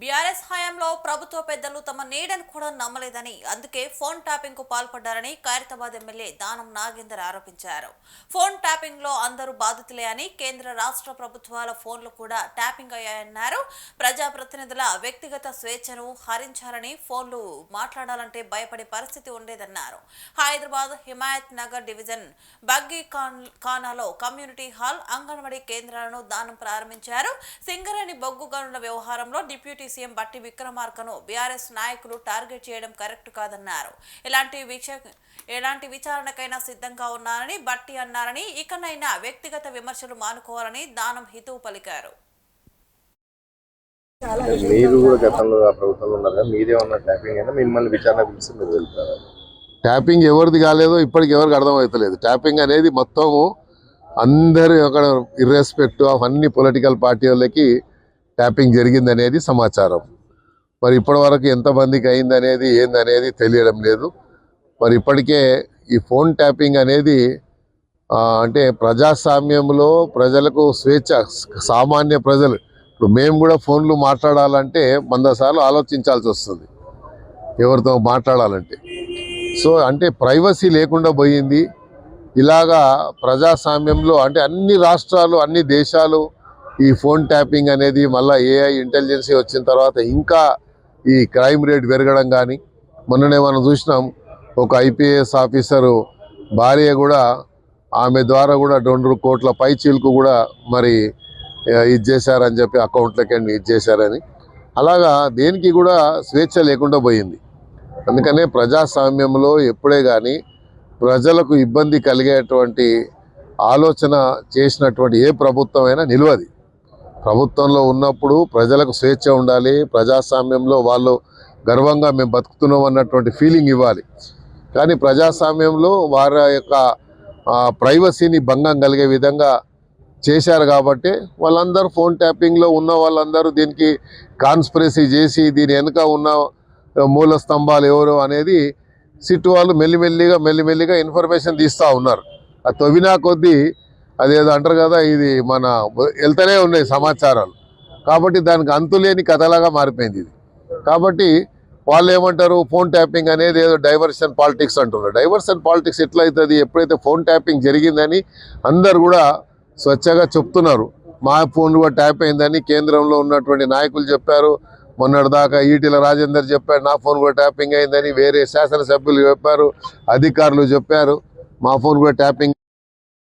BRS హయాంలో ప్రభుత్వ పెద్దలు తమ నీడను కూడా నమ్మలేదని అందుకే ఫోన్ ట్యాపింగ్కు పాల్పడ్డారని ఖైరతాబాద్ ఎమ్మెల్యే దానం నాగేందర్ ఆరోపించారు. ఫోన్ ట్యాపింగ్లో అందరూ బాధితులే అని కేంద్ర రాష్ట్ర ప్రభుత్వాల ఫోన్లు కూడా ట్యాపింగ్ అయ్యాయన్నారు. ప్రజాప్రతినిధుల వ్యక్తిగత స్వేచ్ఛను హరించాలని ఫోన్లు మాట్లాడాలంటే భయపడే పరిస్థితి ఉండేదన్నారు. హైదరాబాద్ హిమాయత్ నగర్ డివిజన్ బగ్గీ ఖాన్ ఖానాలో కమ్యూనిటీ హాల్ అంగన్వాడీ కేంద్రాలను దానం ప్రారంభించారు. సింగరేణి బొగ్గు గనుల వ్యవహారంలో డిప్యూటీ సీఎం బట్టి విక్రమార్కను బీఆర్ఎస్ నాయకులు టార్గెట్ చేయడం కరెక్ట్ కాదన్నారు. ఎలాంటి వీక్ష ఎలాంటి విచారణకైనా సిద్ధంగా ఉన్నారని బట్టి అన్నారని ఇకనైనా వ్యక్తిగత విమర్శలు మానుకోవాలని దానం హితవు పలికారు. మీరు కూడా గతంలో ఆ ప్రభుత్వంలో ఉన్నారు కదా మీదేమన్నా ట్యాపింగ్ అయినా మిమ్మల్ని విచారణ పిలిచి మీరు వెళ్తారా? ట్యాపింగ్ ఎవరిది కాలేదో ఇప్పటికి ఎవరికి అర్థమవుతలేదు. ట్యాపింగ్ అనేది మొత్తము అందరి ఒక ఇర్రెస్పెక్ట్ ఆఫ్ అన్ని పొలిటికల్ పార్టీ వాళ్ళకి ట్యాపింగ్ జరిగిందనేది సమాచారం. మరి ఇప్పటి వరకు ఎంతమందికి అయిందనేది ఏందనేది తెలియడం లేదు. మరి ఇప్పటికే ఈ ఫోన్ ట్యాపింగ్ అనేది అంటే ప్రజాస్వామ్యంలో ప్రజలకు స్వేచ్ఛ సామాన్య ప్రజలు ఇప్పుడు మేము కూడా ఫోన్లు మాట్లాడాలంటే వంద సార్లు ఆలోచించాల్సి వస్తుంది. ఎవరితో మాట్లాడాలంటే. సో అంటే ప్రైవసీ లేకుండా పోయింది. ఇలాగా ప్రజాస్వామ్యంలో అంటే అన్ని రాష్ట్రాలు అన్ని దేశాలు ఈ ఫోన్ ట్యాపింగ్ అనేది మళ్ళీ ఏఐ ఇంటెలిజెన్సీ వచ్చిన తర్వాత ఇంకా ఈ క్రైమ్ రేట్ పెరగడం కానీ మొన్ననే మనం చూసినాం ఒక ఐపీఎస్ ఆఫీసరు భార్య కూడా ఆమె ద్వారా కూడా రెండు కోట్ల పై చీలకు కూడా మరి ఇది చేశారని చెప్పి అకౌంట్లకి ఇది చేశారని. అలాగా దేనికి కూడా స్వేచ్ఛ లేకుండా పోయింది. అందుకనే ప్రజాస్వామ్యంలో ఎప్పుడే కానీ ప్రజలకు ఇబ్బంది కలిగేటువంటి ఆలోచన చేసినటువంటి ఏ ప్రభుత్వమైనా నిలవది. ప్రభుత్వంలో ఉన్నప్పుడు ప్రజలకు స్వేచ్ఛ ఉండాలి ప్రజాస్వామ్యంలో వాళ్ళు గర్వంగా మేము బతుకుతున్నాం అన్నటువంటి ఫీలింగ్ ఇవ్వాలి. కానీ ప్రజాస్వామ్యంలో వారి యొక్క ప్రైవసీని భంగం కలిగే విధంగా చేశారు కాబట్టి వాళ్ళందరూ ఫోన్ ట్యాపింగ్లో ఉన్న వాళ్ళందరూ దీనికి కాన్స్పిరసీ చేసి దీని వెనుక ఉన్న మూల స్తంభాలు ఎవరు అనేది సిట్టు వాళ్ళు మెల్లిమెల్లిగా మెల్లిమెల్లిగా ఇన్ఫర్మేషన్ తీస్తూ ఉన్నారు. ఆ తవ్వినా కొద్దీ అదేదో అంటారు కదా ఇది మన వెళ్తూనే ఉన్నాయి సమాచారాలు. కాబట్టి దానికి అంతులేని కథలాగా మారిపోయింది ఇది. కాబట్టి వాళ్ళు ఏమంటారు ఫోన్ ట్యాపింగ్ అనేది ఏదో డైవర్షన్ పాలిటిక్స్ అంటున్నారు. డైవర్షన్ పాలిటిక్స్ ఎట్లయితుంది ఎప్పుడైతే ఫోన్ ట్యాపింగ్ జరిగిందని అందరు కూడా స్వచ్ఛగా చెప్తున్నారు. మా ఫోన్ కూడా ట్యాప్ అయిందని కేంద్రంలో ఉన్నటువంటి నాయకులు చెప్పారు. మొన్నటిదాకా ఈటీల రాజేందర్ చెప్పారు నా ఫోన్ కూడా ట్యాపింగ్ అయిందని వేరే శాసనసభ్యులు చెప్పారు అధికారులు చెప్పారు. మా ఫోన్ కూడా ట్యాపింగ్